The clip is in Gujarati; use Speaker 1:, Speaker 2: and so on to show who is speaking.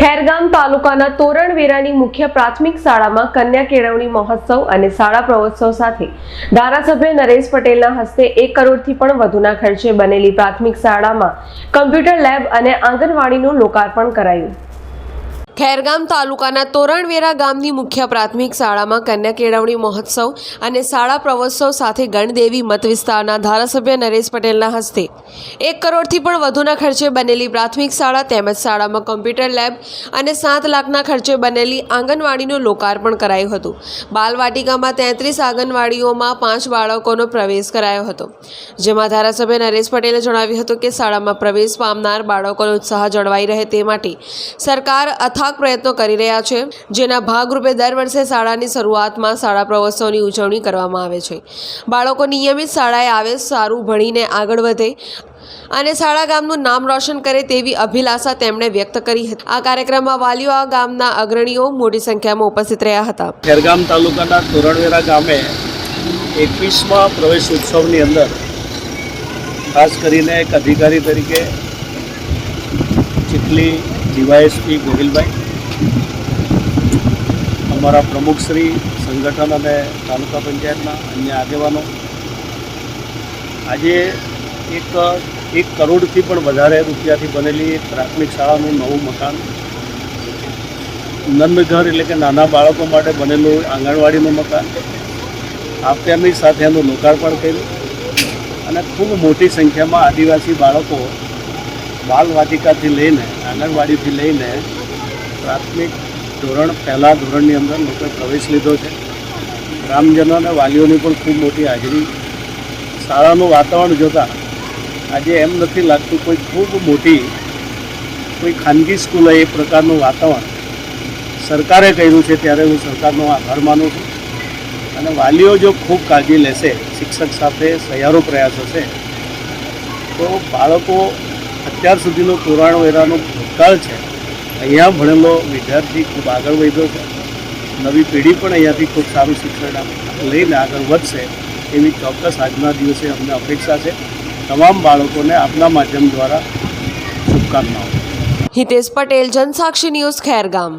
Speaker 1: ખેરગામ તાલુકાના તોરણવેરાની મુખ્ય પ્રાથમિક શાળામાં કન્યા કેળવણી મહોત્સવ અને શાળા પ્રવોત્સવ સાથે ધારાસભ્ય નરેશ પટેલના હસ્તે એક કરોડથી પણ વધુના ખર્ચે બનેલી પ્રાથમિક શાળામાં કમ્પ્યુટર લેબ અને આંગણવાડીનું લોકાર્પણ કરાયું. ખેરગામ તાલુકાના તોરણવેરા ગામની મુખ્ય પ્રાથમિક શાળામાં કન્યા કેળવણી મહોત્સવ અને શાળા પ્રવોત્સવ સાથે ગણદેવી મત વિસ્તારના ધારાસભ્ય નરેશ પટેલના હસ્તે. એક કરોડથી પણ વધુના ખર્ચે બનેલી પ્રાથમિક શાળા તેમજ શાળામાં કમ્પ્યુટર લેબ અને સાત લાખના ખર્ચે બનેલી આંગણવાડીનું લોકાર્પણ કરાયું હતું. બાલવાટિકામાં તેત્રીસ આંગણવાડીઓમાં પાંચ બાળકોનો પ્રવેશ કરાયો હતો. જેમાં ધારાસભ્ય નરેશ પટેલે જણાવ્યું હતું કે શાળામાં પ્રવેશ પામનાર બાળકોનો ઉત્સાહ જળવાઈ રહે તે માટે સરકાર અથાગ પ્રયત્નો કરી રહ્યા છે, જેના ભાગરૂપે દર વર્ષે શાળાની શરૂઆતમાં શાળા પ્રવાસોની ઉજવણી કરવામાં આવે છે. બાળકો નિયમિત શાળાએ આવે, સારું ભણીને આગળ વધે અને શાળા ગામનું નામ રોશન કરે તેવી અભિલાષા તેમણે વ્યક્ત કરી હતી. આ કાર્યક્રમમાં વાલીઓ આ ગામના અગ્રણીઓ મોટી સંખ્યામાં ઉપસ્થિત રહ્યા હતા.
Speaker 2: ખેરગામ તાલુકાના તોરણવેરા ગામે એકવીસમાં પ્રવેશ ઉત્સવની અંદર ખાસ કરીને એક અધિકારી તરીકે ચીખલી ડીવાયએસપી ગોહિલભાઈ. અમારા પ્રમુખશ્રી સંગઠન અને તાલુકા પંચાયતના અન્ય આગેવાનો. આજે એક એક કરોડથી પણ વધારે રૂપિયાથી બનેલી પ્રાથમિક શાળાનું નવું મકાન. નંદઘર એટલે કે નાના બાળકો માટે બનેલું આંગણવાડીનું મકાન. આપત્યાની સાથે એનું લોકાર્પણ કર્યું. અને ખૂબ મોટી સંખ્યામાં આદિવાસી બાળકો બાલવાટિકાથી લઈને, આંગણવાડીથી લઈને પ્રાથમિક ધોરણ, પહેલાં ધોરણની અંદર લોકોએ પ્રવેશ લીધો છે. ગ્રામજનો અને વાલીઓની પણ ખૂબ મોટી હાજરી. શાળાનું વાતાવરણ જોતાં આજે એમ નથી લાગતું કોઈ ખૂબ મોટી, કોઈ ખાનગી સ્કૂલે એ પ્રકારનું વાતાવરણ સરકારે કર્યું છે ત્યારે હું સરકારનો આભાર માનું છું. અને વાલીઓ જો ખૂબ કાળજી લેશે, શિક્ષક સાથે સહિયારો પ્રયાસ હશે તો બાળકો અત્યાર સુધીનો પુરાણ વેરાનો ભૂતકાળ છે. અહીંયા ભણેલો વિદ્યાર્થી ખૂબ આગળ વધ્યો છે. નવી પેઢી પણ અહીંયાથી ખૂબ સારું શિક્ષણ લઈને આગળ વધશે એવી ચોક્કસ આજના દિવસે અમને અપેક્ષા છે. તમામ બાળકોને આપના માધ્યમ દ્વારા શુભકામનાઓ.
Speaker 1: હિતેશ પટેલ, જનસાક્ષી ન્યૂઝ, ખેરગામ.